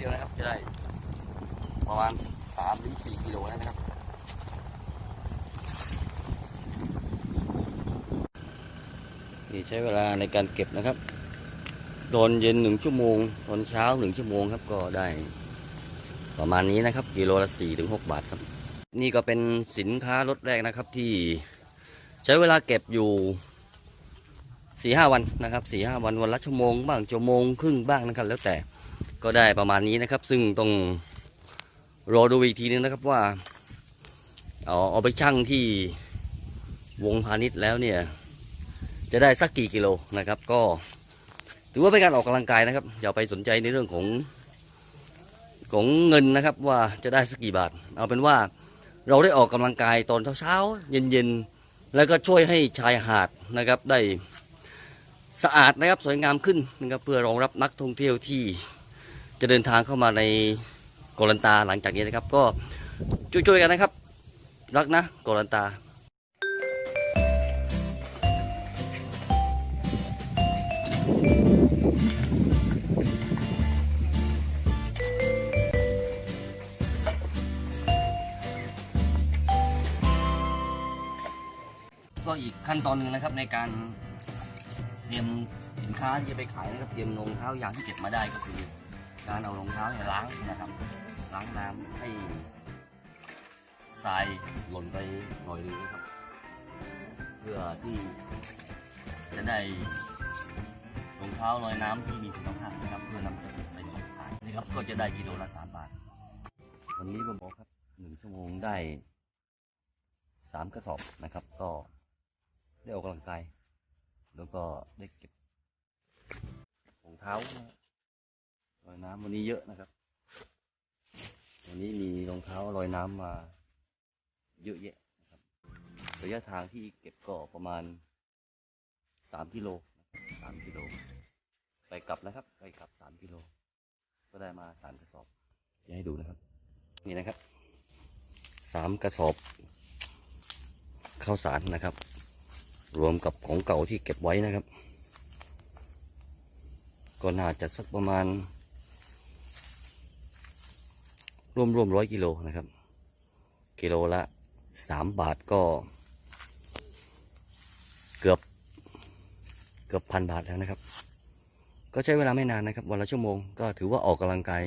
ได้ ประมาณสามถึงสี่กิโลแล้วนะครับนี่ใช้เวลาในการเก็บนะครับ ตอนเย็นหนึ่งชั่วโมง ตอนเช้าหนึ่งชั่วโมงครับก็ได้ ประมาณนี้นะครับ กิโลละสี่ถึงหกบาทครับ นี่ก็เป็นสินค้ารถแรกนะครับที่ใช้เวลาเก็บอยู่สี่ห้าวันนะครับสี่ห้าวันวันละชั่วโมงบ้างชั่วโมงครึ่งบ้างนะครับแล้วแต่ ก็ได้ประมาณนี้นะครับ ซึ่งต้องรอดูอีกทีนึงนะครับว่าเอาเอาไปชั่งที่วงพาณิชย์แล้วเนี่ย จะได้สักกี่กิโลนะครับ ก็ถือว่าเป็นการออกกำลังกายนะครับ อย่าไปสนใจในเรื่องของของเงินนะครับว่าจะได้สักกี่บาท เอาเป็นว่าเราได้ออกกำลังกายตอนเช้าๆเย็นๆ แล้วก็ช่วยให้ชายหาดนะครับได้สะอาดนะครับสวยงามขึ้นนะครับเพื่อรองรับนักท่องเที่ยวที่ จะเดินทางเข้ามาในกอลันตาหลังจากนี้นะครับ ก็ช่วยๆกันนะครับ รักนะกอลันตาก็อีกขั้นตอนหนึ่งนะครับในการเตรียมสินค้าที่จะไปขายนะครับเตรียมรองเท้ายางที่เก็บมาได้ก็คือ การเอารองเท้าเนี่ยล้างนะครับ ล้างน้ำให้ทรายหล่นไปหน่อยนึงนะครับ เพื่อที่จะได้รองเท้าลอยน้ำที่มีคุณภาพนะครับ เพื่อนำไปส่งขายนี่ครับ ก็จะได้กิโลละสามบาท วันนี้ผมบอกครับหนึ่งชั่วโมงได้สามกระสอบนะครับ ก็ได้ออกกำลังกายแล้วก็ได้เก็บรองเท้านะ อยน้ำวันนี้เยอะนะครับ วันนี้มีรองเท้าลอยน้ำมา เยอะแยะนะครับ ระยะทางที่เก็บก็ประมาณสามกิโลสามกิโล ไปกลับนะครับ ไปกลับสามกิโล ก็ได้มาสามกระสอบจะให้ดูนะครับ นี่นะครับสามกระสอบข้าวสารนะครับ รวมกับของเก่าที่เก็บไว้นะครับ ก็น่าจะสักประมาณ ร่วมรวมร้อยกิโลนะครับ กิโลละสามบาทก็ เกือบเกือบพันบาทแล้วนะครับ ก็ใช้เวลาไม่นานนะครับ วันละชั่วโมงก็ถือว่าออกกำลังกาย